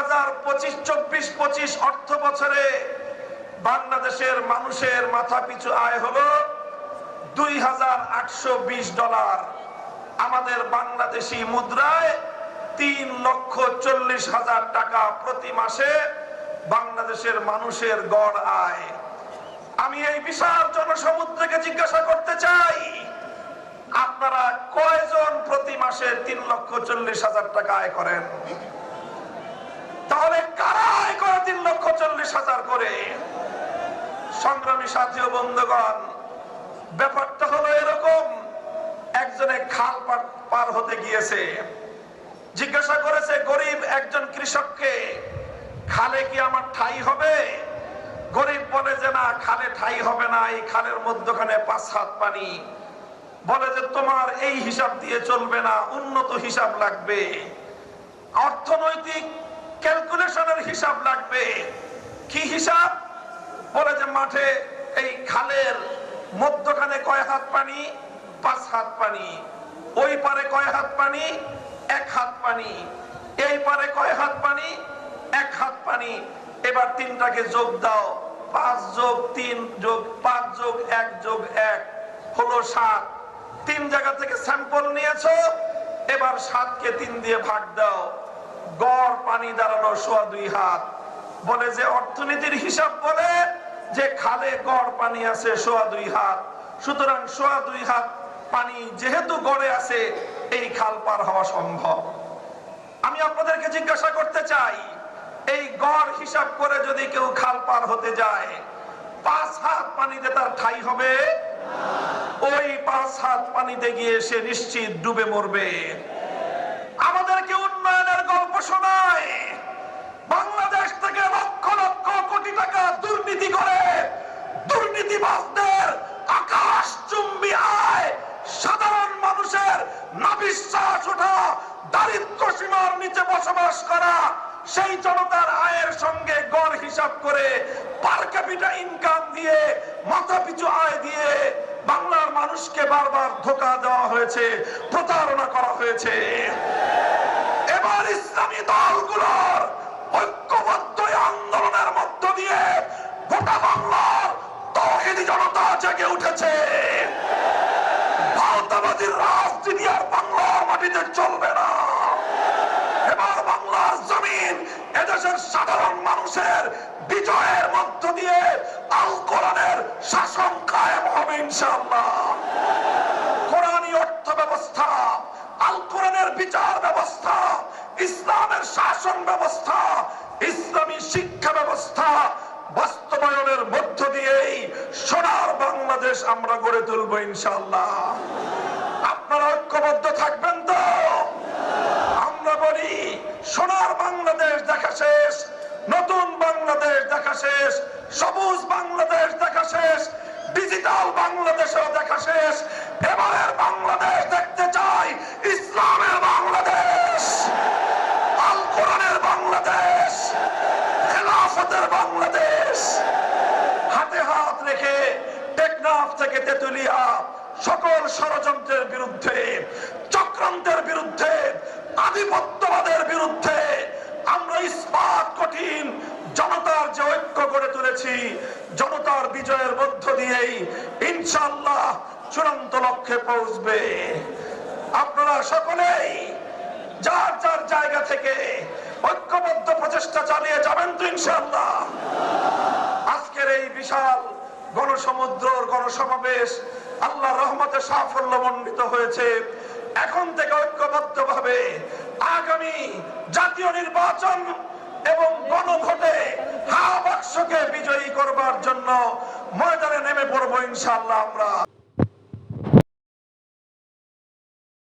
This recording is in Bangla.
হাজার পঁচিশ, চব্বিশ, পঁচিশ অর্থ বছরে বাংলাদেশের মানুষের মাথা পিছু আয় হলো দুই হাজার আটশো বিশ ডলার। আমাদের বাংলাদেশি মুদ্রায় তিন লক্ষ চল্লিশ হাজার টাকা প্রতি মাসে বাংলাদেশের মানুষের গড় আয়। আমি এই বিশাল জনসমুদ্রকে জিজ্ঞাসা করতে চাই, আপনারা কয়জন প্রতি মাসে তিন লক্ষ চল্লিশ হাজার টাকা আয় করেন? তাহলে কারা আয় করে তিন লক্ষ চল্লিশ হাজার করে? সংগ্রামী সাথী বন্ধুগণ, ব্যাপারটা হলো এরকম। একজনে খাল পার- হতে গিয়েছে, জিজ্ঞাসা করেছে, গরিব একজন কৃষককে খালে কি আমার ঠাই হবে? গরিব বলে যে, না, খালে ঠাই হবে না, এই খালের মধ্যখানে পাঁচ হাত পানি। বলে যে, তোমার এই হিসাব দিয়ে চলবে না, উন্নত হিসাব লাগবে। অর্থনৈতিক ক্যালকুলেশনের হিসাব লাগবে। কি হিসাব? বলে যে মাঠে এই খালের মধ্যখানে কয় হাত পানি? পাঁচ হাত পানি। ওই পারে কয় হাত পানি? এক হাত পানি। এই পারে কয় হাত পানি? এক হাত পানি। এবার তিনটাকে যোগ দাও। পাঁচ যোগ তিন যোগ পাঁচ যোগ এক যোগ এক হলো সাত। তিন জায়গা থেকে স্যাম্পল নিয়েছো? এবার সাতকে তিন দিয়ে ভাগ দাও। গড় পানি দাঁড়ানো সোয়া দুই হাত। বলে যে অর্থনীতির হিসাব বলে যে খালে গড় পানি আছে সোয়া দুই হাত। সুতরাং সোয়া দুই হাত পানি যেহেতু গড়ে আছে এই খাল পার হওয়া সম্ভব। আমি আপনাদেরকে জিজ্ঞাসা করতে চাই এই গড় হিসাব করে যদি কেউ খাল পার হতে যায় পাঁচ হাত পানিতে তার ঠাই হবে? ওই পাঁচ হাত পানিতে গিয়ে সে নিশ্চিত ডুবে মরবে। উন্নয়নের বাংলাদেশ থেকে লক্ষ লক্ষ কোটি টাকা দুর্নীতি করে দুর্নীতিবাজদের আকাশ চুম্বি আয় সাধারণ মানুষের নাবিশ্বাস ওঠা দারিদ্র সীমার নিচে বসবাস করা সেই জনতার আয়ের সঙ্গে গড় হিসাব করে পার ক্যাপিটা ইনকাম দিয়ে মাথা পিছু আয় দিয়ে বাংলার মানুষকে বারবার ধোকা দেওয়া হয়েছে, প্রতারণা করা হয়েছে। ইসলামী দলগুলোর ঐক্যবদ্ধ আন্দোলনের মধ্য দিয়ে গোটা বাংলার তহিদি জনতা জেগে উঠেছে। রাজনীতি আর বাংলার মাটিতে চলবে না। সাধারণ মানুষের বিজয়ের মধ্য দিয়ে আল কোরআনের শাসন কায়েম হবে ইনশাআল্লাহ। ইসলামের শাসন ব্যবস্থা, ইসলামী শিক্ষা ব্যবস্থা বাস্তবায়নের মধ্য দিয়েই সোনার বাংলাদেশ আমরা গড়ে তুলবো ইনশাআল্লাহ। আপনারা ঐক্যবদ্ধ থাকবেন তো? আমরা বলি, সোনার বাংলাদেশ দেখা শেষ, নতুন বাংলাদেশ দেখা শেষ, সবুজ বাংলাদেশ দেখা শেষ, ডিজিটাল বাংলাদেশও দেখা শেষ এবারের বাংলাদেশ দেখতে চাই ইসলামের বাংলাদেশ আল কোরআনের বাংলাদেশ খেলাফতের বাংলাদেশ। হাতে হাত রেখে টেকনাফ থেকে তেতুলিয়া সকল ষড়যন্ত্রের বিরুদ্ধে, চক্রান্তের বিরুদ্ধে, আধিপত্যবাদের বিরুদ্ধে আমরা ইস্পাত কঠিন জনতার যে ঐক্য গড়ে তুলেছি, জনতার বিজয়ের মধ্য দিয়েই ইনশাল্লাহ চূড়ান্ত লক্ষ্যে পৌঁছবে। আপনারা সকলেই যার যার জায়গা থেকে ঐক্যবদ্ধ প্রচেষ্টা চালিয়ে যাবেন তো ইনশাল্লাহ আজকের এই বিশাল গণসমুদ্রর গণসমাবেশ আল্লাহ রহমতে সাফল্য মণ্ডিত হয়েছে। এখন থেকে ঐক্যবদ্ধ আগামী জাতীয় নির্বাচন এবং গণভোটে হা বাক্সকে বিজয়ী করবার জন্য ময়দানে নেমে পড়ব ইনশাল্লাহ আমরা।